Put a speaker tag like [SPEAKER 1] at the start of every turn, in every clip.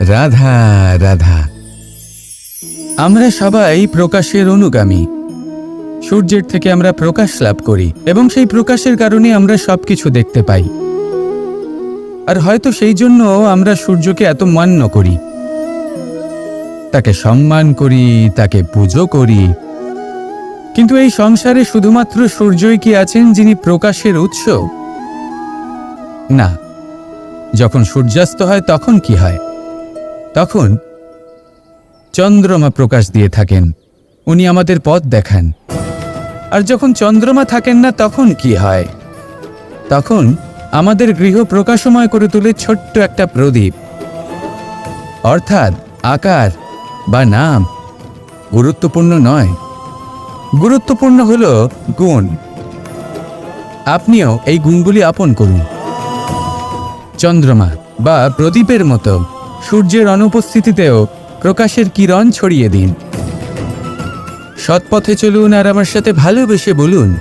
[SPEAKER 1] রাধা রাধা। আমরা সবাই প্রকাশের অনুগামী। সূর্যের থেকে আমরা প্রকাশ লাভ করি এবং সেই প্রকাশের কারণে আমরা সবকিছু দেখতে পাই। আর হয়তো সেই জন্য আমরা সূর্যকে এত মান্য করি। তাকে সম্মান করি, তাকে পুজো করি। কিন্তু এই সংসারে শুধুমাত্র সূর্যই কি আছেন যিনি প্রকাশের উৎস? না। যখন সূর্যাস্ত হয় তখন কি হয়? তখন চন্দ্রমা প্রকাশ দিয়ে থাকেন। উনি আমাদের পথ দেখান। আর যখন চন্দ্রমা থাকেন না, তখন কি হয়? তখন আমাদের গৃহ প্রকাশময় করে তুলে ছোট্ট একটা প্রদীপ। অর্থাৎ আকার বা নাম গুরুত্বপূর্ণ নয়। গুরুত্বপূর্ণ হল গুণ। আপনিও এই গুণগুলি আপন করুন। চন্দ্রমা বা প্রদীপের মতো সূর্যের অনুপস্থিতিতেও প্রকাশের কিরণ ছড়িয়ে দিন। সৎপথে চলুন আর আমার সাথে ভালোবেসে বলুন,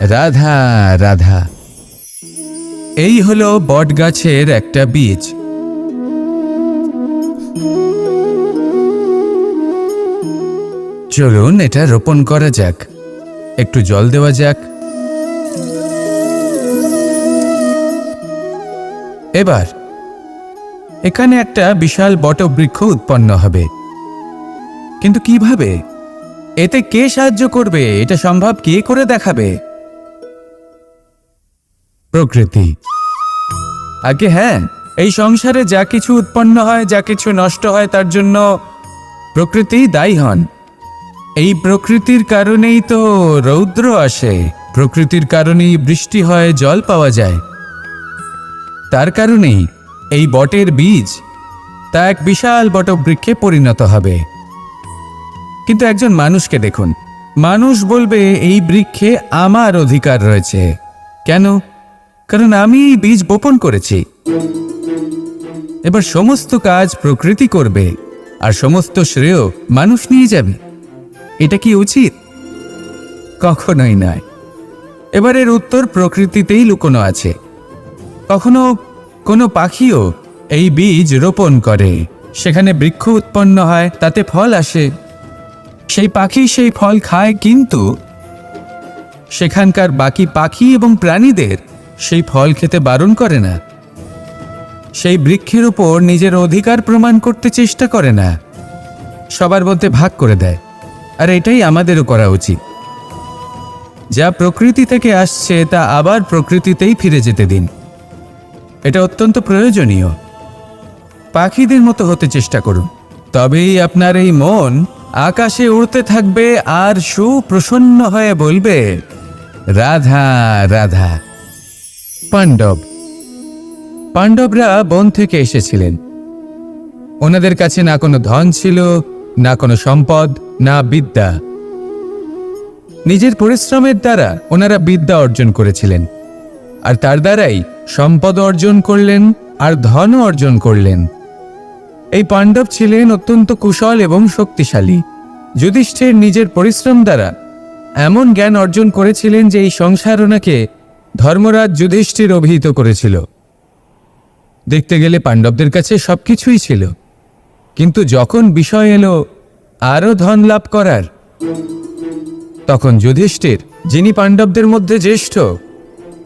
[SPEAKER 1] রাধা রাধা। এই হলো বটগাছের একটা বীজ। চলুন এটা রোপণ করা যাক। একটু জল দেওয়া যাক। এবার এখানে একটা বিশাল বটবৃক্ষ উৎপন্ন হবে। কিন্তু কীভাবে? এতে কে সাহায্য করবে? এটা সম্ভব কে করে দেখাবে? প্রকৃতি। আগে হ্যাঁ এই সংসারে যা কিছু উৎপন্ন হয়, যা কিছু নষ্ট হয়, তার জন্য প্রকৃতি দায়ী হন। এই প্রকৃতির কারণেই তো রৌদ্র আসে। প্রকৃতির কারণেই বৃষ্টি হয়, জল পাওয়া যায়। তার কারণেই এই বটের বীজ তা এক বিশাল বটবৃক্ষে পরিণত হবে। কিন্তু একজন মানুষকে দেখুন। মানুষ বলবে, এই বৃক্ষে আমার অধিকার রয়েছে। কেন? কারণ আমি এই বীজ বপন করেছি। এবার সমস্ত কাজ প্রকৃতি করবে, আর সমস্ত শ্রেয় মানুষ নিয়ে যাবে। এটা কি উচিত? কখনোই নয়। এবারের উত্তর প্রকৃতিতেই লুকোনো আছে। কখনো কোনো পাখিও এই বীজ রোপণ করে। সেখানে বৃক্ষ উৎপন্ন হয়, তাতে ফল আসে। সেই পাখি সেই ফল খায়, কিন্তু সেখানকার বাকি পাখি এবং প্রাণীদের সেই ফল খেতে বারণ করে না। সেই বৃক্ষের উপর নিজের অধিকার প্রমাণ করতে চেষ্টা করে না। সবার মধ্যে ভাগ করে দেয়। আর এটাই আমাদেরও করা উচিত। যা প্রকৃতি থেকে আসছে, তা আবার প্রকৃতিতেই ফিরে যেতে দিন। এটা অত্যন্ত প্রয়োজনীয়। পাখিদের মতো হতে চেষ্টা করুন। তবেই আপনার এই মন আকাশে উড়তে থাকবে আর সুপ্রসন্ন হয়ে বলবে, রাধা রাধা। পাণ্ডব। পাণ্ডবরা বন থেকে এসেছিলেন। ওনাদের কাছে না কোনো ধন ছিল, না কোনো সম্পদ, না বিদ্যা। নিজের পরিশ্রমের দ্বারা ওনারা বিদ্যা অর্জন করেছিলেন। আর তার দ্বারাই সম্পদ অর্জন করলেন আর ধনও অর্জন করলেন। এই পাণ্ডব ছিলেন অত্যন্ত কুশল এবং শক্তিশালী। যুধিষ্ঠির নিজের পরিশ্রম দ্বারা এমন জ্ঞান অর্জন করেছিলেন যে এই সংসার ওনাকে ধর্মরাজ যুধিষ্ঠির অভিহিত করেছিল। দেখতে গেলে পাণ্ডবদের কাছে সব কিছুই ছিল। কিন্তু যখন বিষয় এলো, আরও ধন লাভ করার, তখন যুধিষ্ঠির, যিনি পাণ্ডবদের মধ্যে জ্যেষ্ঠ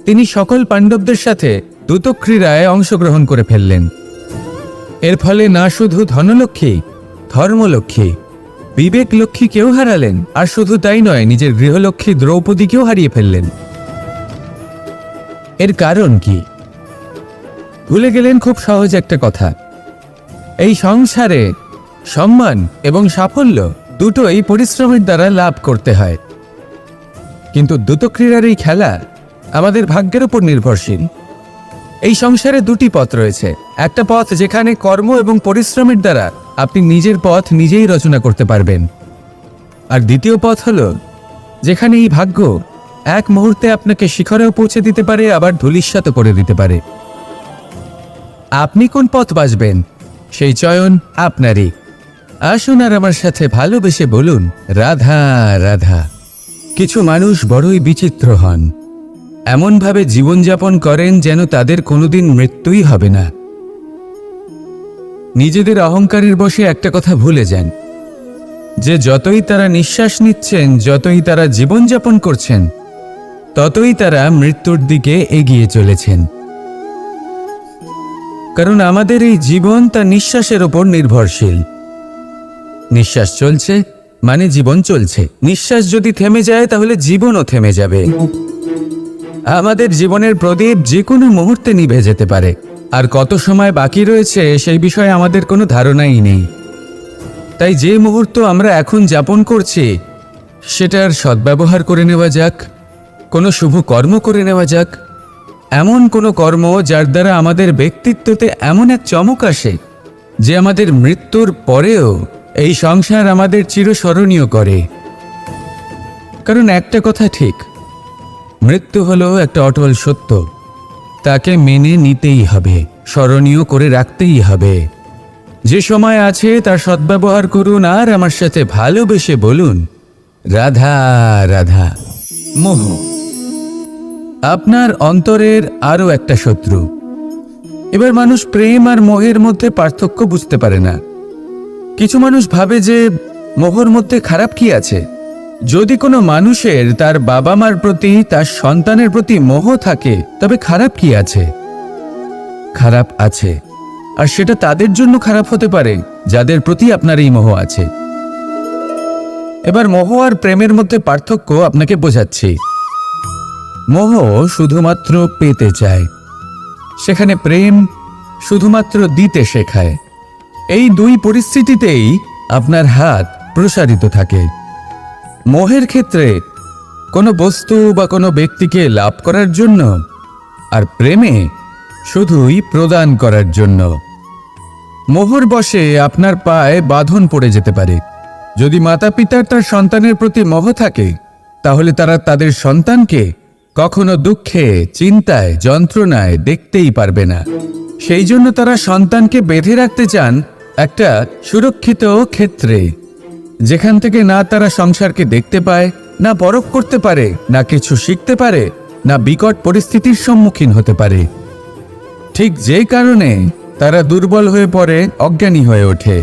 [SPEAKER 1] তিনি সকল পাণ্ডবদের সাথে দ্রুতক্রীড়ায় অংশগ্রহণ করে ফেললেন। এর ফলে না শুধু ধনলক্ষ্মী, ধর্মলক্ষ্মী বিবেক লক্ষ্মী কেউ হারালেন, আর শুধু তাই নয়, নিজের গৃহলক্ষ্মী দ্রৌপদীকেও হারিয়ে ফেললেন। এর কারণ কি? ভুলে গেলেন খুব সহজ একটা কথা। এই সংসারে সম্মান এবং সাফল্য দুটোই পরিশ্রমের দ্বারা লাভ করতে হয়। কিন্তু দ্রুতক্রীড়ার এই খেলা আমাদের ভাগ্যের উপর নির্ভরশীল। এই সংসারে দুটি পথ রয়েছে। একটা পথ যেখানে কর্ম এবং পরিশ্রমের দ্বারা আপনি নিজের পথ নিজেই রচনা করতে পারবেন। আর দ্বিতীয় পথ হল, যেখানে এই ভাগ্য এক মুহূর্তে আপনাকে শিখরেও পৌঁছে দিতে পারে, আবার ধূলিস্যাত করে দিতে পারে। আপনি কোন পথ বাঁচবেন? সেই চয়ন আপনারই। আসুন আর আমার সাথে ভালোবেসে বলুন, রাধা রাধা। কিছু মানুষ বড়ই বিচিত্র হন। এমনভাবে জীবনযাপন করেন যেন তাদের কোনোদিন মৃত্যুই হবে না। নিজেদের অহংকারের বসে একটা কথা ভুলে যান। যে যতই তারা নিঃশ্বাস নিচ্ছেন, যতই তারা জীবনযাপন করছেন, ততই তারা মৃত্যুর দিকে এগিয়ে চলেছেন। কারণ আমাদের এই জীবন তার নিঃশ্বাসের ওপর নির্ভরশীল। নিঃশ্বাস চলছে মানে জীবন চলছে। নিঃশ্বাস যদি থেমে যায়, তাহলে জীবনও থেমে যাবে। আমাদের জীবনের প্রদীপ যে কোনো মুহূর্তে নিভে যেতে পারে। আর কত সময় বাকি রয়েছে সেই বিষয়ে আমাদের কোনো ধারণাই নেই। তাই যে মুহূর্ত আমরা এখন যাপন করছি, সেটার সদ্ব্যবহার করে নেওয়া যাক, কোনো শুভ কর্ম করে নেওয়া যাক, এমন কোনো কর্ম যার দ্বারা আমাদের ব্যক্তিত্বতে এমন এক চমক আসে যে আমাদের মৃত্যুর পরেও এই সংসার আমাদের চিরস্মরণীয় করে। কারণ একটা কথা ঠিক মৃত্যু হলো একটা অটল সত্য। তাকে মেনে নিতেই হবে, স্মরণীয় করে রাখতেই হবে। যে সময় আছে, তার সদ্ব্যবহার করুন আর আমার সাথে ভালোবেসে বলুন, রাধা রাধা, মোহ। আপনার অন্তরের আরও একটা শত্রু। এবার মানুষ প্রেম আর মোহের মধ্যে পার্থক্য বুঝতে পারে না। কিছু মানুষ ভাবে যে, মোহর মধ্যে খারাপ কি আছে? যদি কোনো মানুষের তার বাবা মার প্রতি, তার সন্তানের প্রতি মোহ থাকে, তবে খারাপ কি আছে? খারাপ আছে। আর সেটা তাদের জন্য খারাপ হতে পারে, যাদের প্রতি আপনার এই মোহ আছে। এবার মোহ আর প্রেমের মধ্যে পার্থক্য আপনাকে বোঝাচ্ছি। মোহ শুধুমাত্র পেতে চায়। সেখানে প্রেম শুধুমাত্র দিতে শেখায়। এই দুই পরিস্থিতিতেই আপনার হাত প্রসারিত থাকে। মোহের ক্ষেত্রে কোনো বস্তু বা কোনো ব্যক্তিকে লাভ করার জন্য আর প্রেমে শুধুই প্রদান করার জন্য। মোহর বসে আপনার পায়ে বাঁধন পড়ে যেতে পারে। যদি মাতা পিতার তার সন্তানের প্রতি মোহ থাকে, তাহলে তারা তাদের সন্তানকে কখনো দুঃখে, চিন্তায়, যন্ত্রণায় দেখতেই পারবে না। সেই জন্য তারা সন্তানকে বেঁধে রাখতে চান একটা সুরক্ষিত ক্ষেত্রে। যেখান থেকে না তারা সংসারকে দেখতে পায়, না পরখ করতে পারে, না কিছু শিখতে পারে, না বিকট পরিস্থিতির সম্মুখীন হতে পারে। ঠিক যে কারণে তারা দুর্বল হয়ে পড়ে, অজ্ঞানী হয়ে ওঠে।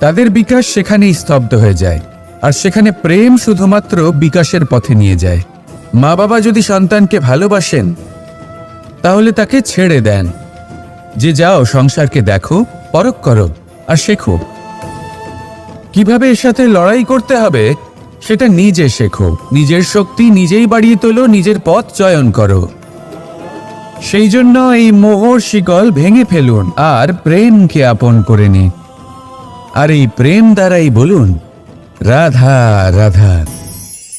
[SPEAKER 1] তাদের বিকাশ সেখানেই স্তব্ধ হয়ে যায়, আর সেখানে প্রেম শুধুমাত্র বিকাশের পথে নিয়ে যায়। মা বাবা যদি সন্তানকে ভালোবাসেন, তাহলে তাকে ছেড়ে দেন। যে যাও সংসারকে দেখো, পরখ করো, আর শেখো। কীভাবে এর সাথে লড়াই করতে হবে, সেটা নিজে শেখো। নিজের শক্তি নিজেই বাড়িয়ে তোলো, নিজের পথ চয়ন করো। সেই জন্য এই মোহর শিকল ভেঙে ফেলুন আর প্রেমকে আপন করে নিন আর এই প্রেম দ্বারাই বলুন, রাধা রাধা।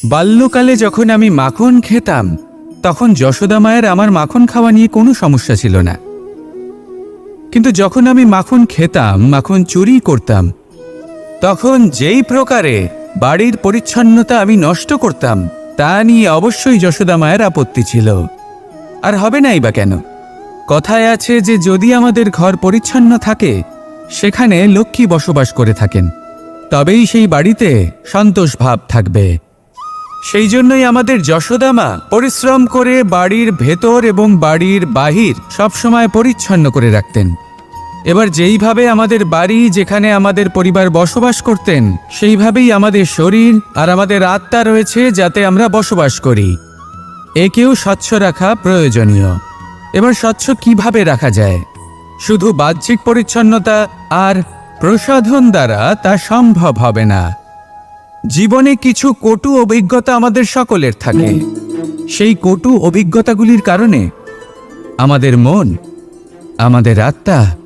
[SPEAKER 1] বাল্যকালে যখন আমি মাখন খেতাম, তখন যশোদা মায়ের আমার মাখন খাওয়া নিয়ে কোনো সমস্যা ছিল না। কিন্তু যখন আমি মাখন খেতাম, মাখন চুরি করতাম তখন যেই প্রকারে বাড়ির পরিচ্ছন্নতা আমি নষ্ট করতাম, তা নিয়ে অবশ্যই যশোদা মায়ের আপত্তি ছিল। আর হবে নাই বা কেন? কথায় আছে যে যদি আমাদের ঘর পরিচ্ছন্ন থাকে, সেখানে লক্ষ্মী বসবাস করে থাকেন। তবেই সেই বাড়িতে সন্তোষ ভাব থাকবে। সেই জন্যই আমাদের যশোদামা পরিশ্রম করে বাড়ির ভেতর এবং বাড়ির বাহির সবসময় পরিচ্ছন্ন করে রাখতেন। এবার যেইভাবে আমাদের বাড়ি যেখানে আমাদের পরিবার বসবাস করতেন, সেইভাবেই আমাদের শরীর আর আমাদের আত্মা রয়েছে যাতে আমরা বসবাস করি। একেও স্বচ্ছ রাখা প্রয়োজনীয়। এবার স্বচ্ছ কীভাবে রাখা যায়? শুধু বাহ্যিক পরিচ্ছন্নতা আর প্রসাধন দ্বারা তা সম্ভব হবে না। জীবনে কিছু কটু অভিজ্ঞতা আমাদের সকলের থাকে। সেই কটু অভিজ্ঞতাগুলির কারণে আমাদের মন, আমাদের আত্মা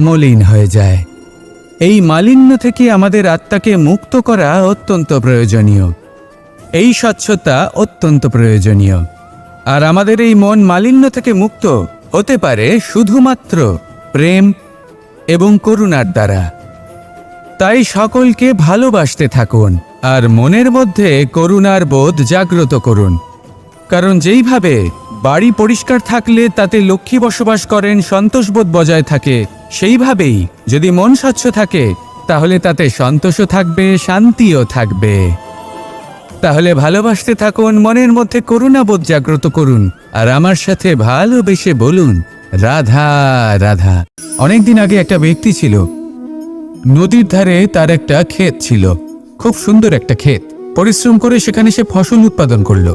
[SPEAKER 1] মলিন হয়ে যায়। এই মালিন্য থেকে আমাদের আত্মাকে মুক্ত করা অত্যন্ত প্রয়োজনীয়। এই স্বচ্ছতা অত্যন্ত প্রয়োজনীয়। আর আমাদের এই মন মালিন্য থেকে মুক্ত হতে পারে শুধুমাত্র প্রেম এবং করুণার দ্বারা। তাই সকলকে ভালোবাসতে থাকুন আর মনের মধ্যে করুণার বোধ জাগ্রত করুন। কারণ যেইভাবে বাড়ি পরিষ্কার থাকলে তাতে লক্ষ্মী বসবাস করেন সন্তোষবোধ বজায় থাকে সেইভাবেই যদি মন স্বচ্ছ থাকে, তাহলে তাতে সন্তোষও থাকবে, শান্তিও থাকবে। তাহলে ভালোবাসতে থাকুন, মনের মধ্যে করুণাবোধ জাগ্রত করুন, আর আমার সাথে ভালোবেসে বলুন, রাধা রাধা। অনেকদিন আগে একটা ব্যক্তি ছিল। নদীর ধারে তার একটা ক্ষেত ছিল। খুব সুন্দর একটা ক্ষেত। পরিশ্রম করে সেখানে সে ফসল উৎপাদন করল।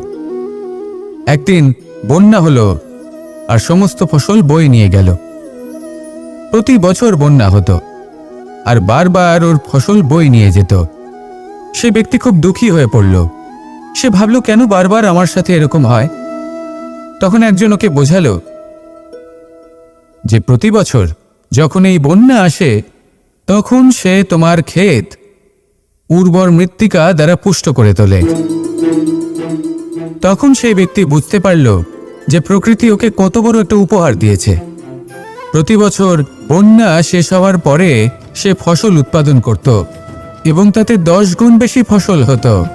[SPEAKER 1] একদিন বন্যা হলো, আর সমস্ত ফসল বয়ে নিয়ে গেল। প্রতি বছর বন্যা হতো, আর বারবার ওর ফসল বই নিয়ে যেত। সে ব্যক্তি খুব দুঃখী হয়ে পড়ল। সে ভাবল, কেন বারবার আমার সাথে এরকম হয়? তখন একজন ওকে বোঝালো, যে প্রতি বছর যখন এই বন্যা আসে, তখন সে তোমার ক্ষেত উর্বর মৃত্তিকা দ্বারা পুষ্ট করে তোলে। তখন সেই ব্যক্তি বুঝতে পারল যে প্রকৃতি ওকে কত বড় একটা উপহার দিয়েছে। প্রতি বছর বন্যা শেষ হওয়ার পরে সে ফসল উৎপাদন করত এবং তাতে দশ গুণ বেশি ফসল হতো।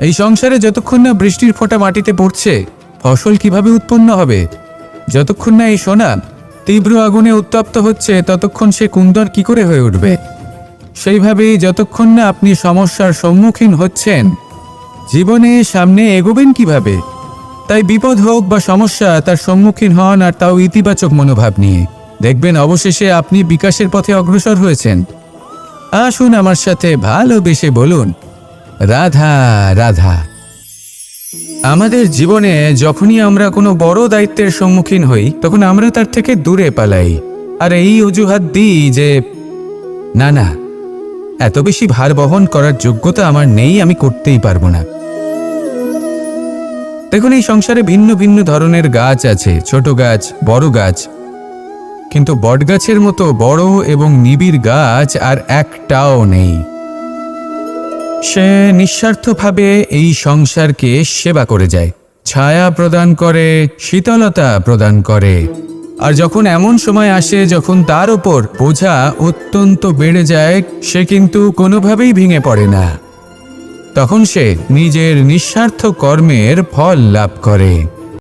[SPEAKER 1] এই সংসারে যতক্ষণ না বৃষ্টির ফোঁটা মাটিতে পড়ছে, ফসল কীভাবে উৎপন্ন হবে? যতক্ষণ না এই সোনা তীব্র আগুনে উত্তপ্ত হচ্ছে, ততক্ষণ সে কুন্দর কি করে হয়ে উঠবে? সেইভাবেই যতক্ষণ না আপনি সমস্যার সম্মুখীন হচ্ছেন, জীবনে সামনে এগোবেন কীভাবে? তাই বিপদ হোক বা সমস্যা তার সম্মুখীন হন আর তাও ইতিবাচক মনোভাব নিয়ে। দেখবেন অবশেষে আপনি বিকাশের পথে অগ্রসর হয়েছেন। আসুন আমার সাথে ভালোবেসে বলুন, রাধা রাধা। আমাদের জীবনে যখনই আমরা কোনো বড় দায়িত্বের সম্মুখীন হই, তখন আমরা তার থেকে দূরে পালাই। আর এই অজুহাত দিই যে, না না, এত বেশি ভার বহন করার যোগ্যতা আমার নেই, আমি করতেই পারব না। দেখুন, এই সংসারে ভিন্ন ভিন্ন ধরনের গাছ আছে, ছোট গাছ, বড় গাছ কিন্তু বটগাছের মতো বড় এবং নিবিড় গাছ আর একটাও নেই। সে নিঃস্বার্থভাবে এই সংসারকে সেবা করে যায়, ছায়া প্রদান করে, শীতলতা প্রদান করে। আর যখন এমন সময় আসে যখন তার ওপর বোঝা অত্যন্ত বেড়ে যায়, সে কিন্তু কোনোভাবেই ভেঙে পড়ে না। তখন সে নিজের নিঃস্বার্থ কর্মের ফল লাভ করে।